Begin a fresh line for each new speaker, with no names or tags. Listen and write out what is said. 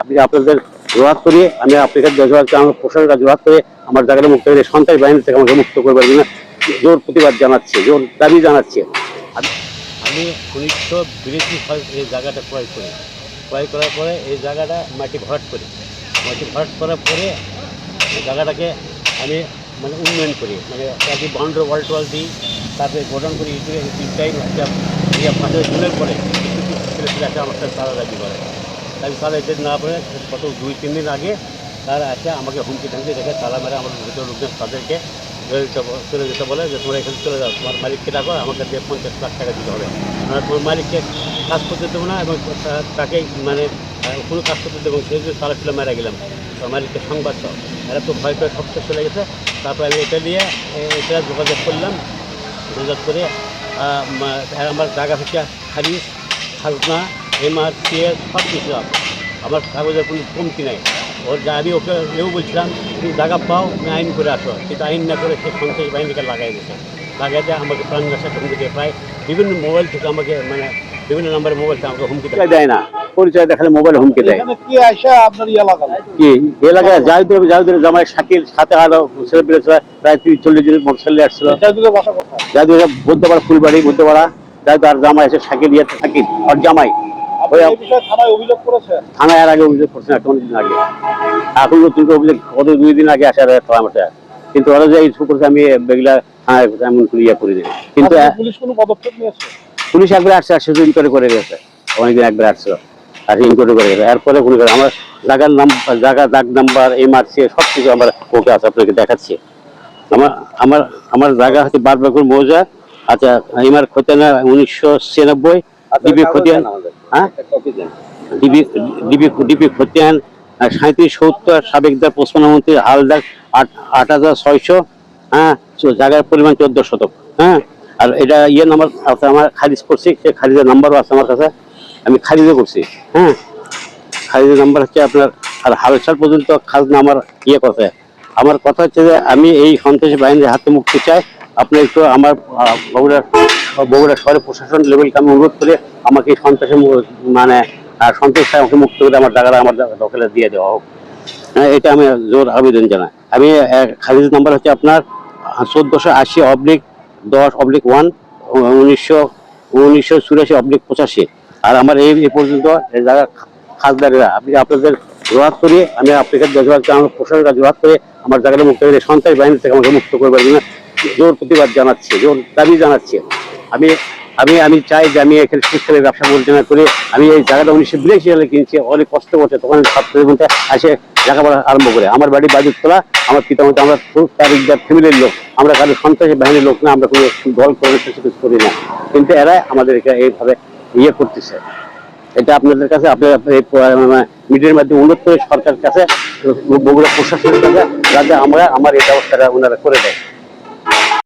আপনি আপনাদের জোরাত করি আমি আপনাকে জোরাত আমার প্রশাসনের কাছে জোরাত করে আমার জায়গাটা মুক্ত করে সন্ত্রাস বাহিনী থেকে আমাকে মুক্ত করবার জন্য জোর প্রতিবাদ জানাচ্ছে জোর দাবি জানাচ্ছে আমি উনিশশো বিরাশি সালে এই জায়গাটা ক্রয় করি ক্রয় করার পরে এই জায়গাটা মাটি ভরাট করি মাটি ভরাট করার পরে জায়গাটাকে আমি মানে উন্নয়ন করি মানে আগে বাউন্ডারি ওয়াল টোয়াল দিই তারপরে গোডাউন করি ইটে ইটাই একটা ইয়ে পাশে ঝুলের পরে ছেলে আছে আমার সাথে তারা দাবি করে তাই তারা এটা না পরে কত দুই, তিন দিন আগে তারা আসে আমাকে হুমকি ধামকি দেখে তালা মেরে আমার ভিতরে লোকজন তাদেরকে চলে যেতে বলে যে তোমরা এখানে চলে যাও, তোমার মালিককে ডাকো, আমাকে দিয়ে পঞ্চাশ লাখ টাকা দিতে হবে। আমরা তোমার মালিককে কাজ করতে দেবো না এবং তাকে মানে কোনো কাজ করতে দেবো সেই জন্য তালা ফেলে মারা গেলাম। তো মালিককে সংবাদ দাও। এরা তো ভয় করে সব শেষ চলে গেছে। তারপর আমি এটা নিয়ে এটা যোগাযোগ করলাম। যোগাযোগ করে আমার জায়গা থেকে খারিজ খাজনা এমআরসি সব কিছু আছে। আমার কাগজের কোনো কমতি নাই। ওর যা আমি ওকে এও বলছিলাম তুমি জায়গা পাও তুমি আইন করে আসো। কিন্তু আইন না করে সে সন্ত্রাস বাহিনীকে লাগাই দিয়েছে। লাগাই দিয়ে আমাকে প্রাণ নাশাকে হুমকি দিয়ে প্রায় বিভিন্ন মোবাইল থেকে আমাকে মানে বিভিন্ন নম্বরের মোবাইল থেকে আমাকে হুমকি দেয়। না। পরিচয় দেখালে মোবাইল হুমকি দেয়।
কি আইসা আপনার লাগালো
কি? এলাকায় জাহিদুর জাহিদুর জামাই শাকিল সাথে আরও ছেলে পেলে প্রায় তিরিশ চল্লিশ জন মোটরসাইকেল আসছিল।
জায়দুলের বাসা কোথায়?
জাহিদুর বুদ্ধপাড়া ফুলবাড়ি বুদ্ধপাড়া। জাহিদুর আর জামাই আছে শাকিল ইয়ে শাকিল আর জামাই।
থানায়
এর আগে অভিযোগ করছেন একটা দিন আগে। এখন নতুন করে অভিযোগ কত দুই দিন আগে আসার আমারটা কিন্তু ওরা যে ইস্যু করছে আমি বেগুলা থানায় এমন করে ইয়ে করে দিই কিন্তু
পুলিশ কোনো পদক্ষেপ নিয়েছে?
পুলিশ একবার আসছে আসছে ইনকোয়ারি করে গেছে। অনেকদিন একবার আসছে আর ইনকোয়ারি করে গেছে। এরপরে কোনো করে আমার জায়গার নাম জায়গা দাগ নাম্বার এমআরসি সব কিছু আমার ওকে আছে আপনাকে দেখাচ্ছি। আমার আমার আমার জায়গা হচ্ছে বারবাকুর মৌজা। আচ্ছা এমআর খতিয়ানা উনিশশো ছিয়ানব্বই ডিবি খতিয়ান হ্যাঁ? ডিবি ডিবি ডিবি খতিয়ান সাঁত্রিশ সত্তর সাবেকদার পশ্চিমমন্ত্রী হালদার আট আট হাজার ছয়শো হ্যাঁ? জায়গার পরিমাণ চোদ্দ শতক হ্যাঁ? আর এটা ইয়ে নাম্বার আছে আমার খারিজ করছি সে খারিজের নাম্বারও আছে আমার কাছে। আমি খারিজও করছি হ্যাঁ? খারিজের নাম্বার হচ্ছে আপনার আর হালসাল পর্যন্ত খাজনা আমার ইয়ে কথা আমার কথা হচ্ছে যে আমি এই সন্ত্রাসী বাহিনীর হাতে মুক্তি চাই। আপনি একটু আমার বগুড়া শহরের প্রশাসন লেভেলকে আমি অনুরোধ করে আমাকে এই সন্ত্রাসী মানে আহ, সন্ত্রাস আমাকে মুক্ত করে আমার জায়গাটা আমার দখলে দিয়ে দেওয়া হোক। হ্যাঁ, এটা আমি জোর আবেদন জানাই। আমি খারিজ নাম্বার হচ্ছে আপনার চোদ্দোশো আশি অবলিক দশ অবলিক ওয়ান উনিশশো উনিশশো চুরাশি অবলিক পঁচাশি। আর আমার এই এই পর্যন্ত জায়গা খাসদারেরা আপনি আপনাদের জোরাত করি আমি আপনাকে জোরাত আমার প্রশাসনের কাছে জোরাত করে আমার জায়গাটা মুক্ত করে সন্ত্রাস বাহিনী থেকে আমাকে মুক্ত করবার জন্য জোর প্রতিবাদ জানাচ্ছে জোর দাবি জানাচ্ছে। আমি আমি আমি চাই যে আমি এখানে সুস্থভাবে ব্যবসা পরিচালনা করে। আমি এই জায়গাটা উনিশশো বিরাশি সালে কিনছি, অনেক কষ্ট করছে। তখন ছাত্রদের মধ্যে আসে লেখাপড়া আরম্ভ করে। আমার বাড়ি বাজুতলা আমার পিতা মাতা আমরা তারিখদার ফ্যামিলির লোক। আমরা কারও সন্ত্রাসী বাহিনীর লোক না, আমরা কোনো দল করে কিছু করি না। কিন্তু এরা আমাদেরকে এইভাবে ইয়ে করতেছে। এটা আপনাদের কাছে, আপনার এই মিডিয়ার মাধ্যমে উন্নত করে সরকারের কাছে, বগুড়া প্রশাসনের কাছে, যাতে আমরা আমার এই ব্যবস্থাটা ওনারা করে দেয়।